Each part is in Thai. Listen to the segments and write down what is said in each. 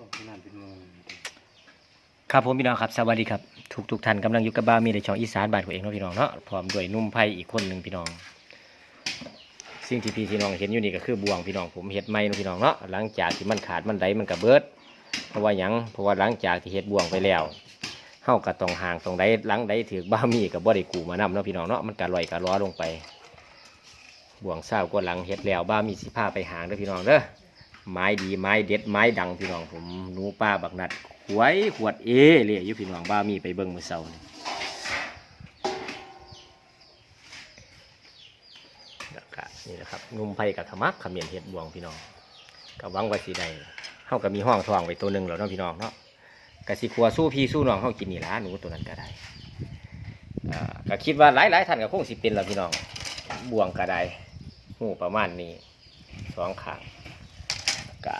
บอกขนาดเป็นงูครับผมพี่น้องครับสวัสดีครับทุกทุกท่านกำลังอยู่กับบ้ามีในช่องอีสานบ้านของเองเนาะพี่น้องเนาะพร้อมด้วยนุ่มไผ่อีกคนหนึ่งพี่น้อง สิ่งที่พี่พี่น้องเห็นอยู่นี่ก็คือบ่วงพี่น้องผมเห็ดไม้เนาะพี่น้องเนาะหลังจากที่มันขาดมันไดมันกระเบิด เพราะว่าหยังเพราะว่าหลังจากที่เห็ดบ่วงไปแล้วเฮาก็ต้องห่างตรงใดหลังใดถือบ้ามีกับบ่ได้กูมานำเนาะพี่น้องเนาะมันกะลอยกะล้อลงไปบ่วงเศร้าก็หลังเห็ดแล้วบ้ามีสิผ้าไปหางเด้อพี่น้องเด้อ ไม้ดีไม้เด็ดไม้ดังพี่น้องผมหนูป้าบักนัดหวยขวดเอเลยอยู่พี่น้องบ้ามีไปเบิ่งมือเสานี่แล้วก็นี่นะครับงุมไผ่กับขมักขมิ้นเห็ดบวงพี่น้องก็หวังว่าสีใดเฮาก็มีห้องทองไว้ตัวหนึ่งแล้วเนาะพี่น้องเนาะก็สิครัวสู้พี่สู้น้องเฮากินนี่ละหนูตัวนั้นก็ได้ก็คิดว่าหลายๆท่านก็คงสิเป็นแล้วพี่น้องบวงก็ได้หูประมาณนี้สองข้าง ก็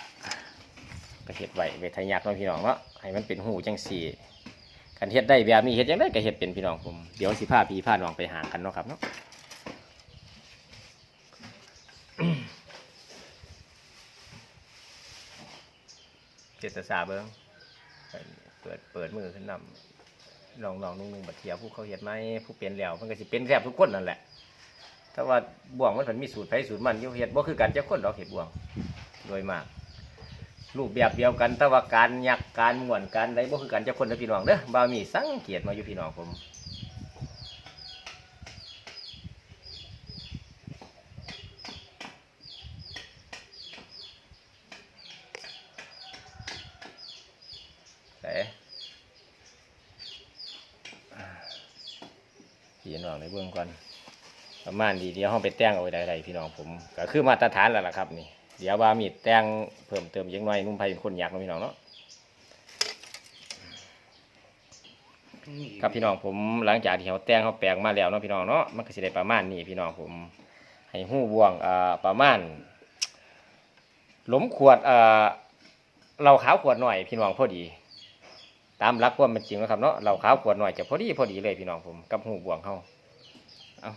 ก็เฮ็ดไว้เวทยักษ์เนาะพี่น้องเนาะให้มันเป็นหูจังสี่กันเฮ็ดได้แบบนี้เฮ็ดยังได้ก็เฮ็ดเป็นพี่น้องผมเดี๋ยวสิพาพี่พาน้องไปหากันเนาะครับเนาะเจตสาเบิ้งเปิดเปิดมือขึ้นนำลองลองนุ่งนุ่งบัดเทียผู้เขาเฮ็ดไหมผู้เป็นแล้วมันก็สิเป็นแทบทุกคนนั่นแหละแต่ว่าบ่วงมันเพิ่นมีสูตรไผสูตรมันอยู่เฮ็ดบ่คือกันจักคนดอกเฮ็ดบ่วง โดยมาก รูปแบบเดียวกันแต่ว่าการยักการม่วนการใดบ่คือกันจะคนเด้อพี่น้องเด้อบ่าวมีสังเกตมาอยู่พี่น้องผมพี่น้องในเบื้องก่อนประมาณดีเดียวห้องไปแต่งเอาไว้ได้ๆพี่น้องผม ก็คือมาตรฐานแล้วล่ะครับนี่ เดี๋ยวว่ามีแต่งเพิ่มเติมยังน้อยนุ่มไผ่เป็นคนอยากเนาะพี่น้องเนาะครับพี่น้องผมหลังจากที่เขาแต่งเขาแปลงมาแล้วเนาะพี่น้องเนาะมันก็สิได้ประมาณนี้พี่น้องผมให้หู้บ่วงอ่าประมาณหลมขวดอ่าเราขาวขวดหน่อยพี่น้องพอดี ตามหลักความเป็นจริงแล้วครับเนาะเราขาวขวดหน่อยจะพอดีพอดีเลยพี่น้องผมกับหู้บ่วงเขาเอา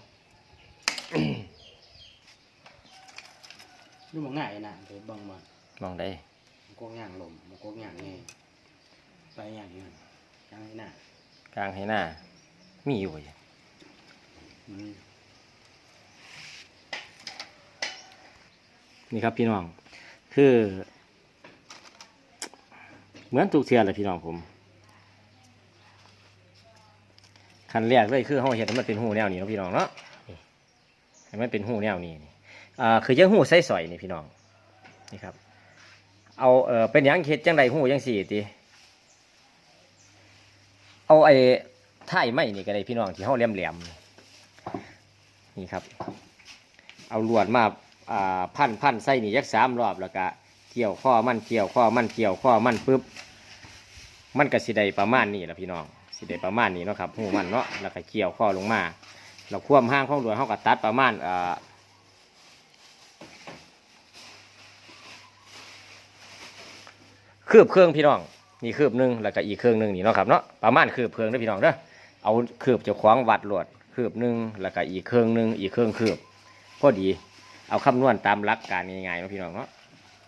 ดูมันง่ายนะเดี๋ยวบังมามองได้มันก็ย่างลมมันก็ย่างไงไปย่างนี้ย่างให้หน้ากลางให้หน้า มีอยู่บ่อืมนี่ครับพี่น้อง คือ เหมือนทุกเทือเลยพี่น้องผมขั้นแรกเลยคือเขาเห็นให้มันเป็นหูแนวนี้เนาะพี่น้องเนาะนี่ให้มันเป็นหูแนวนี้นี่ อ่าคือยังหูใส่สอยนี่พี่น้องนี่ครับ เอาเออเป็นยังเฮ็ดจังใดหูจังสี่ติเอาไอ้ท่ายไม้นี่ก็ได้พี่น้องที่เขาแหลมๆนี่ครับ เอาลวดมาอ่าพันพันใส่นี่ยักสามรอบแล้วก็เกี่ยวข้อมันเกี่ยวข้อมันเกี่ยวข้อมันปุ๊บมันก็สิได้ประมาณนี้แหละพี่น้องสิได้ประมาณนี้เนาะครับหูมันเนาะแล้วก็เกี่ยวข้อลงมาเราคว่ำห้างของลวดเขาก็ตัดประมาณอ่า คืบเครื่องพี่น้องนี่คืบหนึ่งแล้วก็อีกเครื่องหนึ่งนี่เนาะครับเนาะประมาณคืบเครื่องเด้อพี่น้องเด้อเอาคืบเจะคว้าของวัดหลวดคืบหนึ่งแล้วก็อีกเครื่องหนึ่งอีกเครื่องคืบพอดี เอาคำนวณตามหลักการง่ายๆนาะพี่น้องเนาะ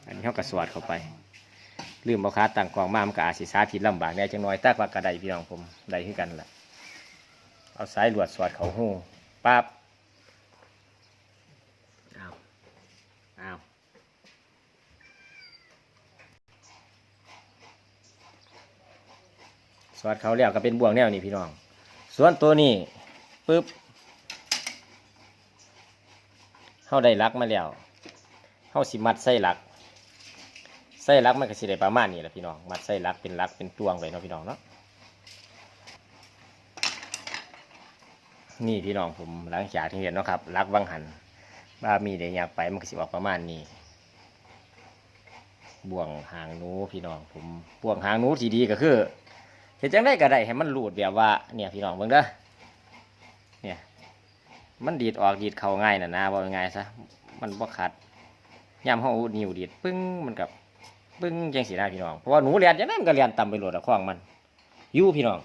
อันนี้เขากระสวดเข้าไปลืมเอาขาตั้งกองมามันก็อาจสิสาธิตลำบากแน่จังน้อยตากว่ากระไดพี่น้องผมได้ขึ้นกันแหละเอาสายหลวดสวดเขาหูปั๊บอ้าวอ้าว สวดเขาแล้วก็เป็นบ่วงแนวนี่พี่น้อง ส่วนตัวนี้ปึ๊บเข้าได้ลักมาแล้วเข้าสิมัดไส้ลักไส้ลักมันก็สิได้ประมาณนี้แหละพี่น้อง มัดไส้ลักเป็นลักเป็นตวงไว้เนาะพี่น้องเนาะนี่พี่น้องผมหลังจากที่เห็นเนาะครับลักวังหันบ้ามีได้อยากไปมันก็สิออกประมาณนี้บ่วงหางนูพี่น้องผมบ่วงหางนูที่ดีก็คือ เห็นจังได้ก็ได้ให้มันรูดแบบว่าเนี่ยพี่น้องเบิ่งเด้อเนี่ยมันดีดออกดีดเข้าง่ายน่ะนะว่าง่ายซะมันบ่ขัดยามเฮานิ้วดีดปึ้งมันกับปึ้งจังสีนะพี่น้องเพราะว่าหนูเรียนจังนั้นมันก็เรียนต่ำไปโหลดอะข้องมันยู่พี่น้อง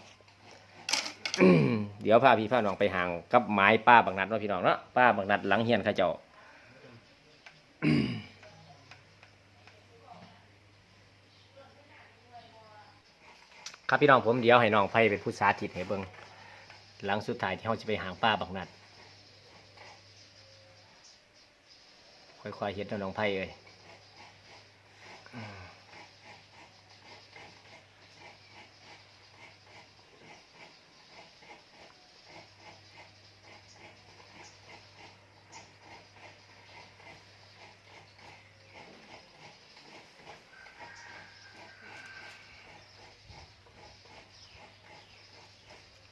เดี๋ยวพาพี่พาน้องไปห่างกับไม้ป้าบางนัดเนาพี่น้องเนาะป้าบางนัดหลังเฮียนข้าเจ้า ครับพี่น้องผมเดี๋ยวให้น้องไพ่เป็นผู้สาธิตให้เบิ่งหลังสุดท้ายที่เขาจะไปหางป้าบักนัด ค่อยๆเห็ดนะน้องไพ่เอ้ยอืม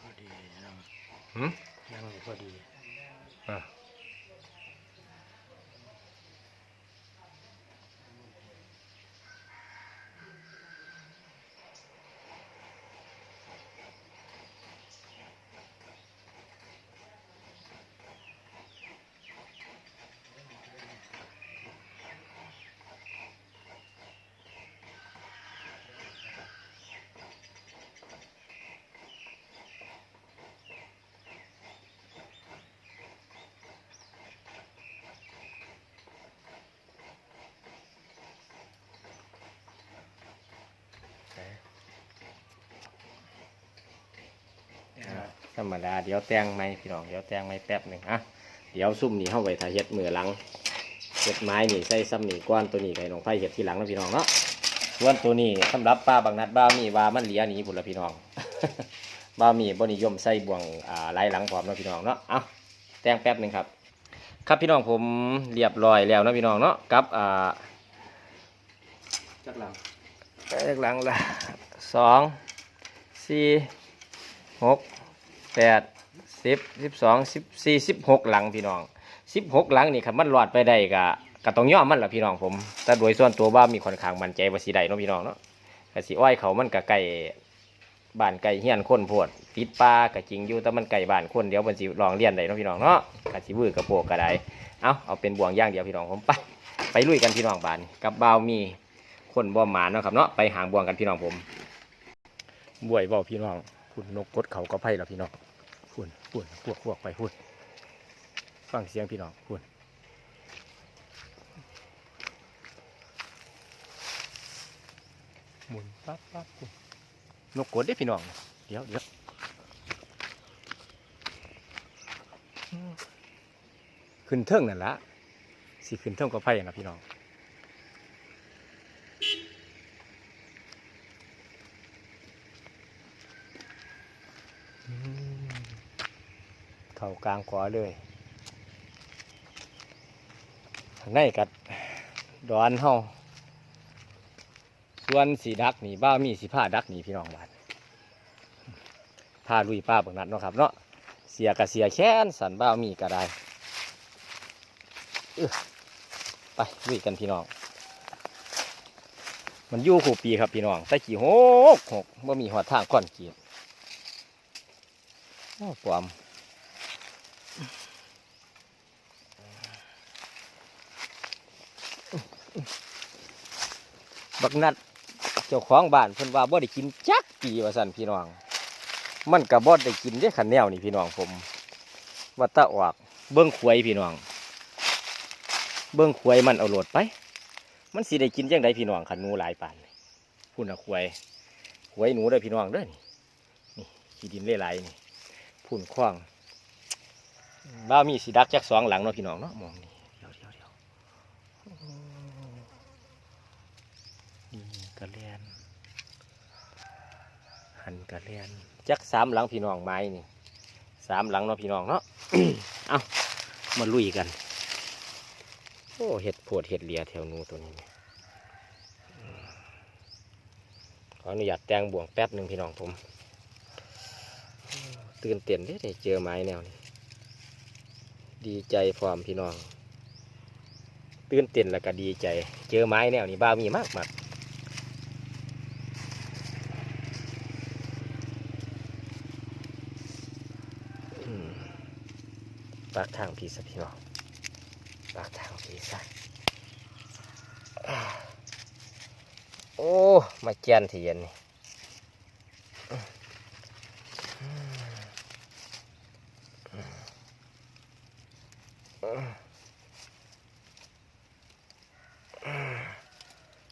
พอดีนั่ง ยังพอดี อะ ธรรมดาเดี๋ยวแต่งไหมพี่น้องเดี๋ยวแต่งไหมแป๊บหนึ่งอะเดี๋ยวซุ่มนี่เข้าไปถ้าเฮ็ดมือหลังเฮ็ดไม้นี่ใส่ซ้ำนี่ก้อนตัวนี้ไก่น้องไผ่เฮ็ดทีหลังนะพี่น้องเนาะส่วนตัวนี้สำหรับป้าบางนัดบ้ามีว่ามันเหลียหนีพุ่นละพี่น้อง บ้ามีบ่นิยมใส่บ่วงอ่าลายหลังพร้อมเนาะพี่น้องเนาะเอาแต่งแป๊บหนึ่งครับ ครับพี่น้องผมเรียบร้อยแล้วเนาะพี่น้องเนาะกับอ่าจักหลังเลขหลังละสองสี่หก แปดสิบสิบสองสิบสี่สิบหกหลังพี่น้องสิบหกหลังนี่ครับมันรอดไปได้กะกะต้องย่อมันละพี่น้องผมแต่โดยส่วนตัวบ้ามีค่อนข้างมั่นใจว่าสีได้เนาะพี่น้องเนาะกะสีอ้อยเขามันกะไก่บ้านไก่เฮียนคนโพดติดป่ากะจริงอยู่แต่มันไก่บ้านคนเดี๋ยวมันสิลองเลียนได้เนาะพี่น้องเนาะกะสิวื้อกระโปกกะไดเอาเอาเป็นบ่วงย่างเดียวพี่น้องผมไปไปลุยกันพี่น้องบ้านกับบ่าวมีคนบ่หมาเนาะครับเนาะไปหางบ่วงกันพี่น้องผมบวยบ่พี่น้อง คุณนกกดเขาก็ไพ่แล้วพี่น้องพุ่นพุ่นพวกพวกไปพุ่นฟังเสียงพี่น้องพุ่นหมุนปั๊บปั๊บพุ่นนกกดได้พี่น้องเดี๋ยวเดี๋ยวขึ้นเทิงนั่นละสิขึ้นเทิงก็ไพ่นะพี่น้อง อืมเข่า กลางขวาเลยข้างในกัดดอนเฮาส่วนสีดักนี่บ้ามีสีผ้าดักนี่พี่น้องบ้านผ้าลุยป้าเบิกนัดเนาะครับเนาะเสียกับเสียแค้นสันบ้ามีก็ได้อื้อไปลุยกันพี่น้อง มันยู่ขู่ปีครับพี่น้องใส่กี่หกหกว่ามีหัวทางก้อนกียรโอ้ปลอม บักนัดเจ้าของบ้านเพิ่นว่าบ่ได้กินจักปีว่าสั่นพี่น้อง มันก็บ่ได้กินได้ขันแนวนี่พี่น้องผมว่าตะออกเบิ้งขวยพี่น้อง เบิ้งขวยมันเอาโหลดไป มันสิได้กินจังไดพี่น้องขันนูหลายปานพูดนะขวยขวยหนูเด้อพี่น้องเด้อนี่นี่ขี้ดินเล่หลายนี่พุ่นคว้าง บ้ามีสีดักจักสองหลังเนาะพี่น้องเนาะมองนี่เดี๋ยวเดี๋ยวเดี๋ยวนี่กระเลียนหันกระเลียนจักสามหลังพี่น้องไม้นี่สามหลังเนาะพี่น้องเนาะเอามาลุยกันโอ้เห็ดโพดเห็ดเหลียแถวนูตัวนี้ขออนุญาตแตงบ่วงแป๊บหนึ่งพี่น้องผม ตื่นเต้นเด้ได้เจอไม้แนวนี้ ดีใจพร้อมพี่น้อง ตื่นเต้นแล้วก็ดีใจ เจอไม้แนวนี้บ้ามีมากมากปากทางพี่สัพี่น้องปากทางพี่สัโอ้ มาเจียนเทียนนี่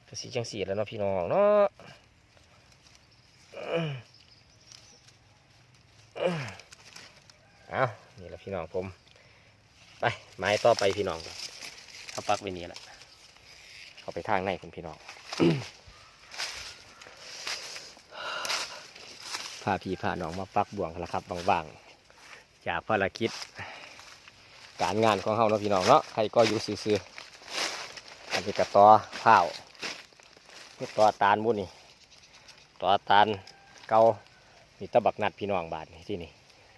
ก็สีจังสีแล้วเนาะพี่น้องเนาะเอานี่แหละพี่น้องผม ไป ไม้ต่อไปพี่น้องเขาปักไว้นี่แหละเขาไปทางในคุณพี่น้องพาพี่พาน้องมาปักบ่วงแล้วครับบางๆจากภารกิจ การงานของเฮาเนาะพี่น้องเนาะใครก็อยู่ซื่อๆอันนี้กระต่อข้าวนี่ต่อตาลบุญนี่ต่อตาลเกานี่ตะบักนัดพี่น้องบาทนี่ที่นี่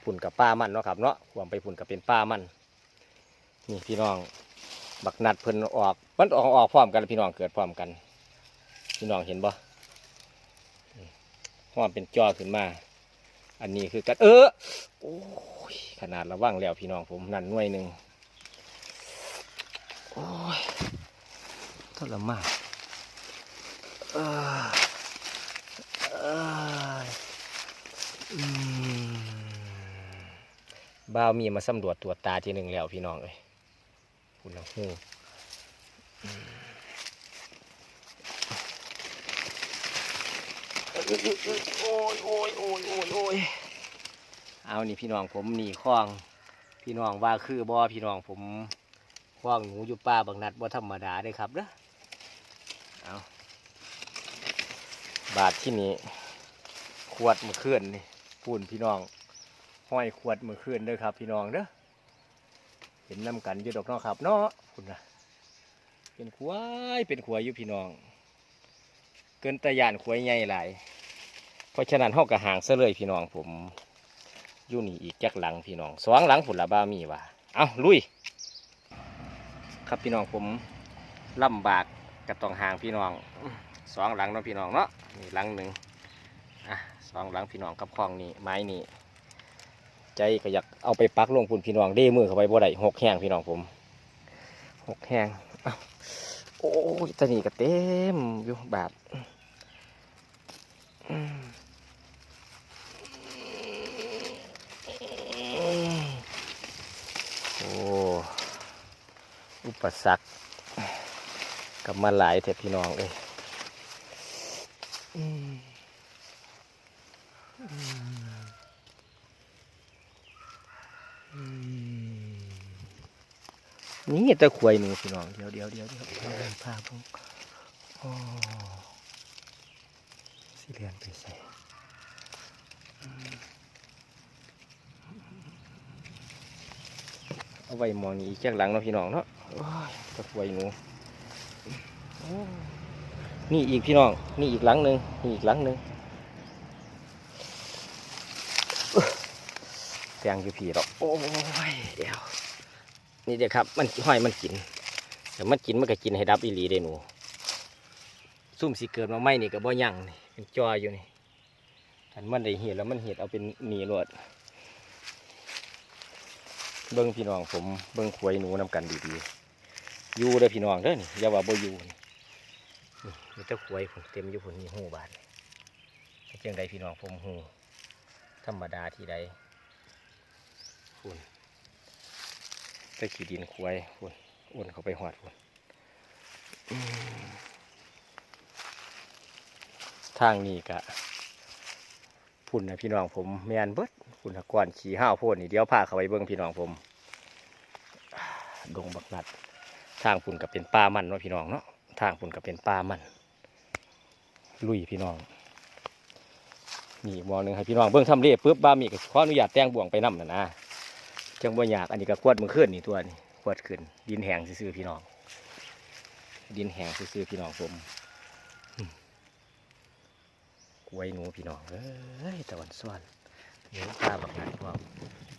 พุ่นกับป้ามันเนาะครับเนาะควมไปพุ่นกับเป็นป้ามันนี่พี่น้องบักนัดเพิ่นออกมันออกออกพร้อมกันพี่น้องเกิดพร้อมกัน พี่น้องเห็นบ่ห้อมเป็นจอขึ้นมา อันนี้คือกันเออโอ้ ขนาดระว่างแล้วพี่น้องผมนั่นหน่วยหนึ่งโอ้ยทรมานเอ้ยเอ้ยอืมบ้าวมีมาสำรวจตรวจตาทีหนึ่งแล้วพี่น้องเอ้ยคุณละหูโอ้ยโอ้ยโอ้ยโอ้ยโอ้ย เอานี่พี่น้องผมนี่คล้อง พี่น้องว่าคือบ่พี่น้องผมคล้องหนูอยู่ป่าบางนัดบ่ธรรมดาเด้ครับเด้อเอาบาทที่นี้ขวดมือเคลื่อนนี่ปูนพี่น้อง ห้อยขวดมือเคลื่อนเด้อครับ พี่น้องเด้อเห็นน้ำกันอยู่ดอกเนาะครับเนาะคุณนะเป็นขวายเป็นขวายอยู่พี่น้อง เกินตะยานขวายใหญ่หลายเพราะฉะนั้นเฮากระหางซะเลยพี่น้องผม อยู่นี่อีกจักหลังพี่น้องสองหลังผุนละบ้ามีว่ะเอาลุย ครับพี่น้องผมลำบากกับต้องห่างพี่น้องสองหลังเนาะพี่น้องเนาะนี่หลังหนึ่งอะสองหลังพี่น้องกับคลองนี่ไม้นี่ใจก็อยากเอาไปปักลงพุ่นพี่น้องเด้มือเข้าไปบ่ได้หกแห้งพี่น้องผมหกแห้งอ้าวโอ้ยตะนี่ก็เต็มอยู่บาท โอ้อุปสรรคกลับมาหลายเถอะพี่น้องเอ้ยนี่ตะขวยหนูพี่น้องเดี๋ยวเดี๋ยวเดี๋ยวเดี๋ยวพาพงโอ้สิเรียนไปใส่ เอาไว้มองนี้อีกจากหลังเนาะพี่น้องเนาะโอ้ยตะควยหนูนี่อีกพี่น้อง นี่อีกหลังหนึ่งนี่อีกหลังหนึ่งแตงอยู่พี่ดอกโอ้ยเดี๋ยวนี่เดี๋ยวครับ มันห้อยมันกินแต่มันกินมันก็กินให้ดับอีหลีเด้หนูซุ่มสิเกิดมาไม่นี่ก็บ่ยั่งนี่เป็นจออยู่นี่อันมันได้เหียดแล้วมันเหียดเอาเป็นหนีรวด เบิ้งพี่น้องผมเบิ้งขวยหนูนำกันดีๆอยู่เด้อพี่น้องเด้อนี่อย่าว่าบ่อยู่นี่นี่มีแต่ขวยผมเต็มอยู่ผมนี่หูบาดนี่จังใดพี่น้องผมหูธรรมดาที่ใดคุณตะขี้ดินขวยคุณอ้วนเข้าไปหอดคุณทางนี้กะ พุ่นนะพี่น้องผมแมนเบิดพุ่นนะก่อนขี่ห้าวโพดนี่เดี๋ยวพาเขาไปเบิ้งพี่น้องผม ดงบักนัด ทางพุ่นกับเป็นป่ามันเนาะพี่น้องเนาะทางพุ่นกับเป็นป่ามัน ลุยพี่น้องนี่มองหนึ่งให้พี่น้องเบิ้งทำเรียปุ๊บบ้ามีก็ขออนุญาตแต่งบ่วงไปนำนะนะจังบ่อยากอันนี้ก็ขวดมือขึ้นนี่ตัวนี่ขวดขึ้น ดินแห้งซื่อพี่น้อง ดินแห้งซื่อพี่น้องผม กล้หนูพี่น้องเอ้ยตะวันซ้อนหนูปลาบักนัดความ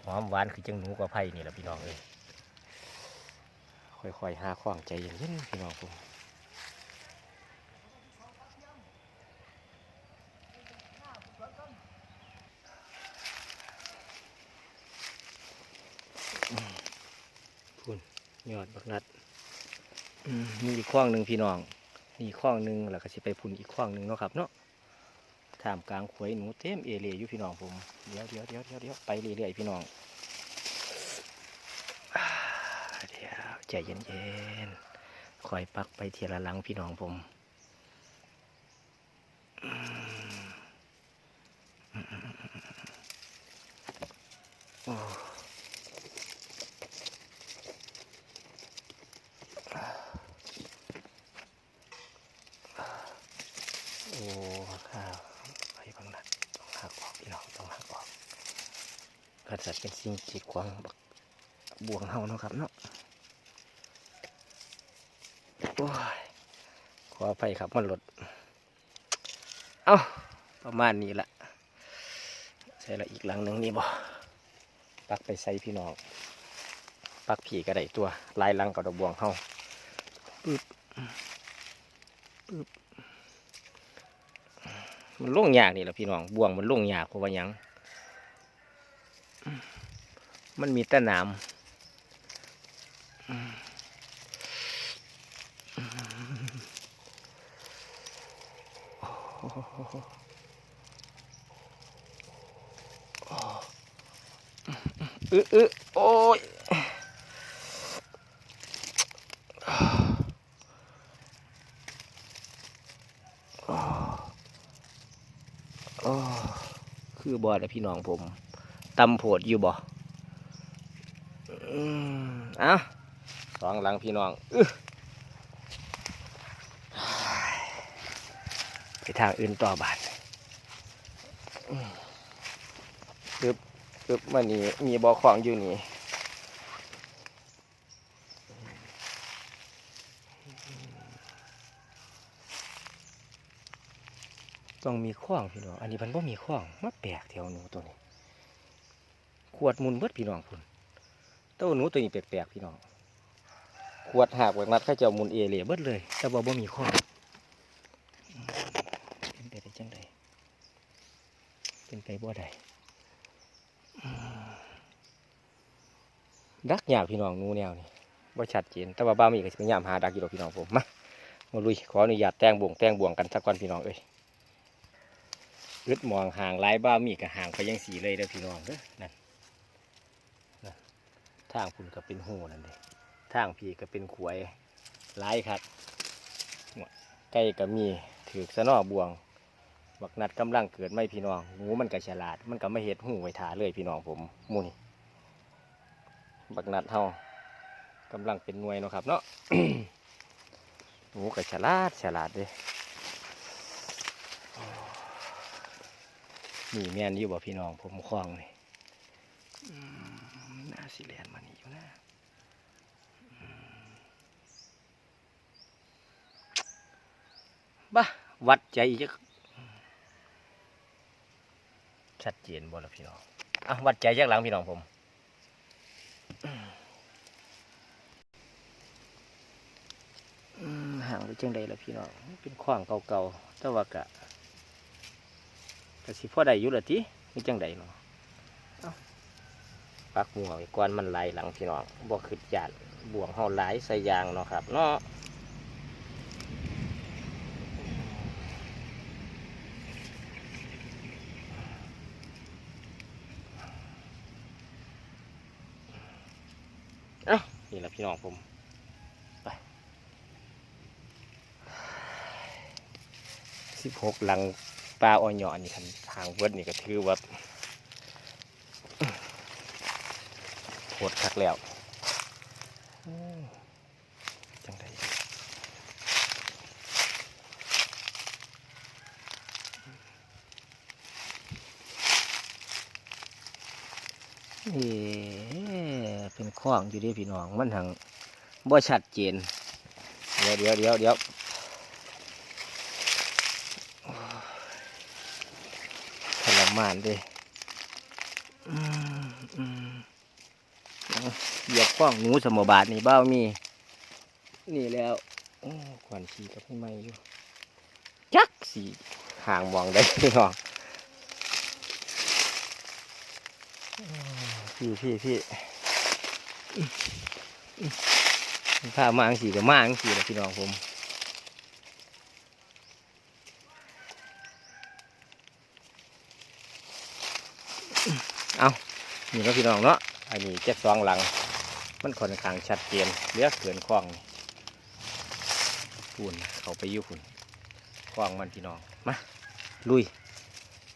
หอมหวานคือจังหนูกว่าไผ่นี่แหละพี่น้องเอ้ยค่อยๆหาขวางใจเย็นๆพี่น้องผมพุ่นยอดบักนัดอืมมีอีกข้องหนึ่งพี่น้องนี่ข้องหนึ่งแล้วก็สิไปพุ่นอีกข้องหนึ่งเนาะครับเนาะ ท่ามกลางขวยหนูเต็มเอเลียอยู่พี่น้องผม เดี๋ยวเดี๋ยวเดี๋ยวเดี๋ยวเดี๋ยวไปเรื่อยๆพี่น้องเดี๋ยวใจเย็นๆคอยปักไปเทียละหลังพี่น้องผม โอ้โอ้ข้าวไปบางนัดต้องหักออกพี่น้องต้องหักออก กระสัดเป็นสิ่งจีดขวางบักบวงเฮาเนาะครับเนาะโอ้ยขออภัยครับมันหลด เอาประมาณนี้ละใส่ละอีกหลังหนึ่งนี่บ่ปักไปใส่พี่น้อง ปักผีก็ได้ตัวลายลังกับดอกบวงเฮาปึ๊บปึ๊บมันล่งยากนี่แหละพี่น้องบวงมันลงยากเพราะว่ายัง มันมีแต่น้ำอึอึโอ้ยโอ้คือบอดพี่น้องผมตำโผดอยู่บ่อ เอ้าสองหลังพี่น้องไปทางอื่นต่อบาทปึ๊บปึ๊บมันนี่มีบ่อของอยู่นี่ต้องมีข้องพี่น้อง อันนี้มันบ่มีข้องมาแปลกแถวหนูตัวนี้ ขวดมุนเบิดพี่น้องพุ่นเต้าหนูตัวนี้แปลกๆพี่น้องขวดหักแหวกนัดข้าเจ้ามุนเอเหลียเบิดเลย แต่บ่บ่มีข้อเป็นไปได้จังใดเป็นไปบ่ได้ดักยากพี่น้องนูแนวนี่ว่าชัดเจนแต่ว่าบ้ามีก็สิพยายามหาดักอยู่ดอกพี่น้องผมมามาลุยขออนุญาตแต่งบ่วงแต่งบ่วงกันสักวันพี่น้องเอ้ยอึดมองห่างหลายบ้ามีก็ห่างไปยังสีเลยเด้อพี่น้องเด้อนั่นนั่น ทางคุณก็เป็นหูนั่นเด้ทางพี่ก็เป็นขวยหลายครับใกล้ก็มีถือสนอบวง บักนัดกำลังเกิดไม่พี่น้องหูมันก็ฉลาด มันก็ไม่เห็ดหูไว้ทาเลยพี่น้องผมมูนี่บักนัดเฮากำลังเป็นหน่วยเนาะครับ เนาะหูก็ฉลาดฉลาดเด้นี่แม่นอยู่บ่พี่น้องผมคล้องนี่ สิแลนมานี่อยู่นะบ้าวัดใจจักชัดเจนบ่ล่ะพี่น้องอะวัดใจจากหลังพี่น้องผมห่างไปจังใดล่ะพี่น้องเป็นขว้างเก่าๆแต่ว่ากะกะสิพ่อได้อยู่ละติมีจังใดเนาะเอ้า ปักหัวไว้อนมันไหลหลังพี่น้องบ่ขึ้นยานบ่วงเฮาหลใส่ยางเนาะครับเนาะเอ้านี่แหละพี่น้องผมไปสิบหกหลังปลาอ่อนหยอนนี่คันทางเวิร์ดนี่ก็ถือว่า โหดคักแล้วจังไดเอ๊ะเป็นข้องอยู่เดิพี่น้อง มันทางบ่ชัดเจน เดี๋ยวเดี๋ยวเดี๋ยวเดี๋ยวทรมานดิอืมอืมเอาเหยียบ ข้องหนูสมบาทนี่เบ้ามี นี่แล้วโอ้ขวัญชีกับพี่ไม่อยู่จักสีห่างมองได้พี่น้องพี่พี่พี่อื้ออื้อพามาอังสีกับมาอังสีแหละพี่น้องผมเอานี่เนาะพี่น้องเนาะอันนี้เจ็ดสองหลัง มันค่อนข้างชัดเจนเลือกเกินคลองหุ่นเขาไปยุ่ปุ่นคลองมันพี่น้อง มา ลุย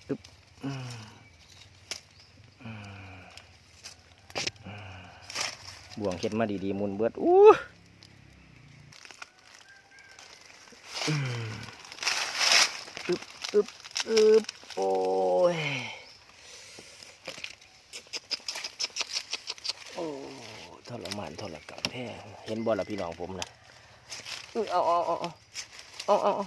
ตึ๊บบ่วงเข็ดมาดีๆมุนเบิดอู้ ล่ะพี่น้องผมนะอื้อเอาเอาเอาเอาเอาเอาเอา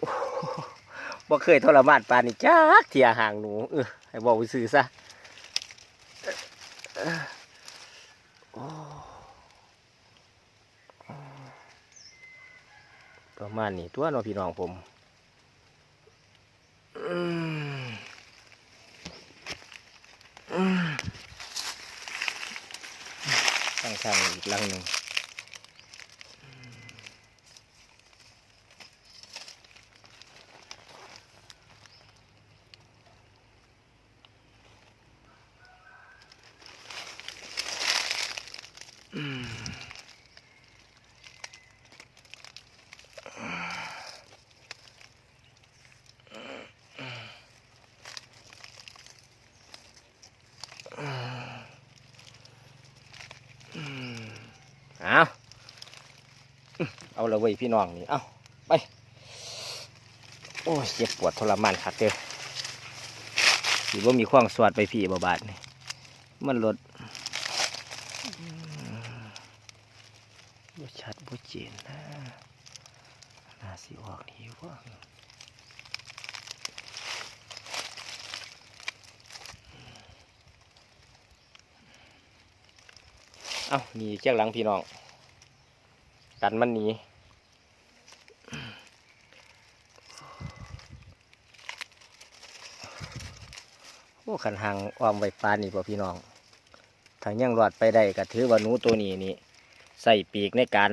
โอ้บ่เคยทรมานปานนี้จักเที่ยห่างหนูเออให้บอกซื่อๆซะเออโอ้ประมาณนี้ตัวเน้องพี่น้องผมอืมอืมข้างๆอีกหลังหนึ่ง เอาเอา ละเว้ยพี่น้องนี่ เอาไป โอ้ยเจ็บปวดทรมานคักเด้อถือว่ามีข้องสวดไปพี่บาบาดนี่มันลดบ่ชัดบ่เจนนะน่าสิออกนี่ว่าเอ้าหนีเจ้าหลังพี่น้อง กันมันหนี อ้ขันหางอ้อมไว้ปานนี่ป่พี่น้องถ้ายังรอดไปได้ก็ถือว่าหนูตัวนี้นี่ใส่ปีกในการ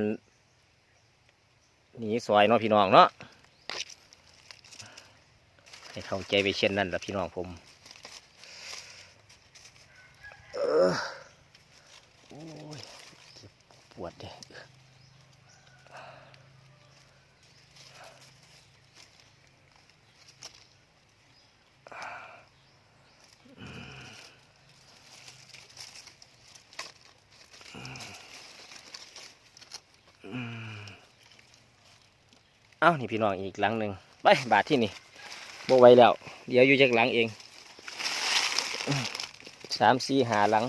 หนีซอยเนาะพี่น้องเนาะให้เข้าใจไปเช่นนั้นละพี่น้องผมเออโอ้ยเจ็บปวดเด้ เอ้านี่พี่น้องอีกหลังหนึ่งไปบาทที่นี่โบไว้แล้ว เดี๋ยวอยู่จากหลังเองสามสี่หาหลัง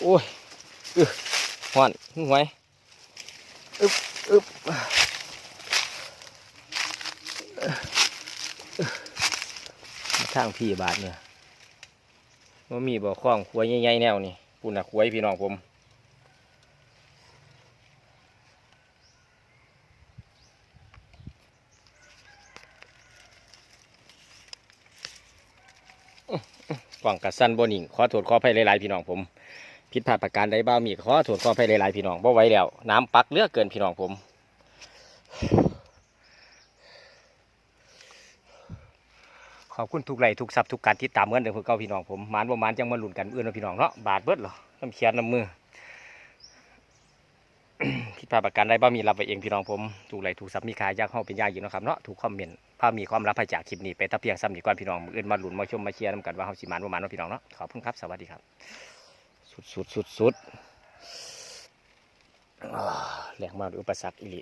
โอ้ยอึห่อนหงไว้อึบอึบมาทางพี่บาทเนี่ยว่ามีบ่อคล้องขวยใหญ่ๆแนวนี่ปุ่นน่ะขวยพี่น้องผม กว่างกัสั้นบนิ่งขอโทษขออภัยหลายๆพี่น้องผมผิดพลาดประการใดบ้างมีขอโทษขออภัยหลายๆพี่น้องบ่ไว้แล้วน้ำปักเลือกเกินพี่น้องผมขอบคุณทุกไหลทุกซับทุกการติดตามเหมือนเดือนเพื่อเก้าพี่น้องผมมานบ่มานจังมาหลุนกันเอื้อนพี่น้องเนาะบาดเบิดเหรอน้ำเขียนน้ำมือ คิดภาพประการไดบ้ามีรับไปเองพี่น้องผมถูกไหลถูกซับมีคายากห้องเป็นยากอยู่นะครับเนาะถูกคอมเมนต์พามีความรับผิดจากคลิปนี้ไปแตะเพียงซ้ำนีก่อนพี่น้องอื่นมาหลุนมาชมมาเชียร์นำกันว่าเขาสิมานบ่หมานเนาพี่น้องเนาะขอบคุณครับสวัสดีครับ สุดสุดสุดสุดแหลกมาด้วยอุปสรรคอีหลี